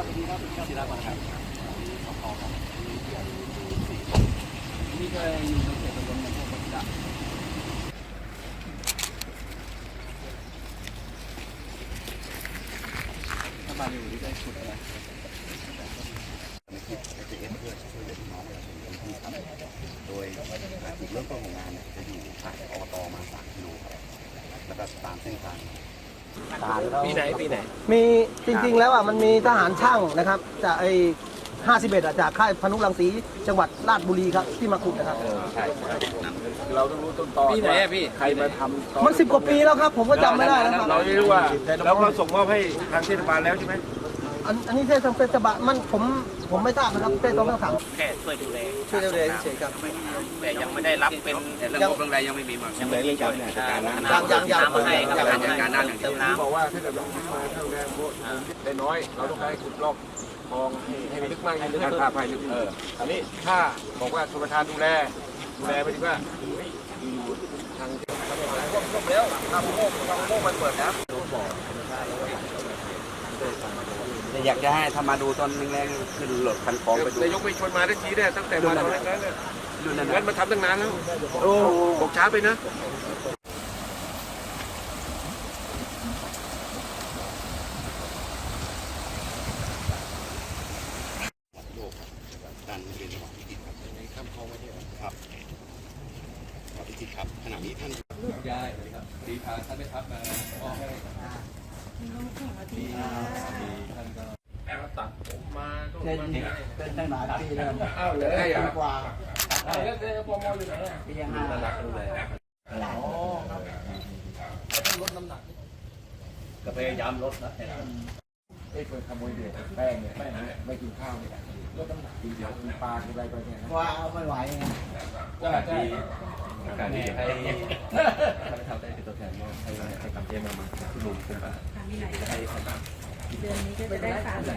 ครับสวัสดีครับศิลามาครับนี่ก็อยู่ในเขตตำบลในพวกมันจะถ้ามาอยู่ที่ได้ขุดอะไรโดยจุดเริ่มต้นของงานเนี่ยจะอยู่ผ่านอบตมา3กิโลครับแล้วก็ตามเส้นทาง ปีไหนปีไหน มีจริงๆแล้วอะมันมีทหารช่างนะครับ จากไอ้51อะจากค่ายพนุรังสีจังหวัดราชบุรีครับที่มาขุดนะครับใช่ใช่เราต้องรู้ต้นตอปีไหนอะพี่ ใครมาทำตอมันสิบกว่าปีแล้วครับ ผมก็จำไม่ได้แล้วครับเราไม่รู้ว่าแล้วก็ส่งมอบให้ทางเทศบาลแล้วใช่ไหมอันอันนี้เทศเทศบาลมันผม ผมไม่ทราบนะครับเทศต้องถามแค่ช่วยดูแลช่วยดูแลเฉยๆครับแต่ยังไม่ได้รับเป็นแต่เรื่องงบเรื่องอะไรยังไม่มีมายังไม่มีการจัดการยังยังยังน้ำมาให้ครับยังยังการน้ำอย่างเดีเติยวมน้ำบอกว่าถ้าเกิดเรามาเท่าแรงพวกได้น้อย เราต้องการขุดลอกคลองให้ให้ลึกมากให้ลึกภาพให้ลึกเอออันนี้ถ้าบอกว่าชมประทานดูแลดูแลไปถึงว่าเฮ้ยอยู่ทางแล้วทำโมกทำโมกมันเปิดนะ อยากจะให้ถ้ามาดูตอนแรงๆขึ้นรถคันคลองไปดูนายกไปชวนมาได้ทีเนี่ยตั้งแต่มาตอนแรกๆเนี่ยดูนั่นงั้นมาทำตั้งนานแล้วโอ้บอกช้าไปนะการเรียนระหว่างพิจิตรครับในข้ามคลองไว้ที่ครับระหว่างพิจิตรครับขณะนี้ท่านย้ายครับดีพาท่านได้พักมาออกให้ดีท่านก็ตัดผมมาก็ เป็นเป็นตั้งหลายปีแล้วอ้าวเลยอะกว่าแล้วเจ๊ปอมออยู่ไหนะปียังห้ารักดูแลอ๋อครับก็พยายามลดนะไอ้คนขโมยเด็กแป้งเนี่ยแป้งเนี่ยไม่กินข้าวเนี่ยลดน้ำหนักกินเดี๋ยวกินปลากินอะไรไปเนี่ยนะว่าเอาไม่ไหวไงการที่การที่ให้ท่านทำได้เป็นตัวแทนให้ให้กับเจมามาคุณลุงคุณป้าให้ให้เดือนนี้ก็จะได้สามแสน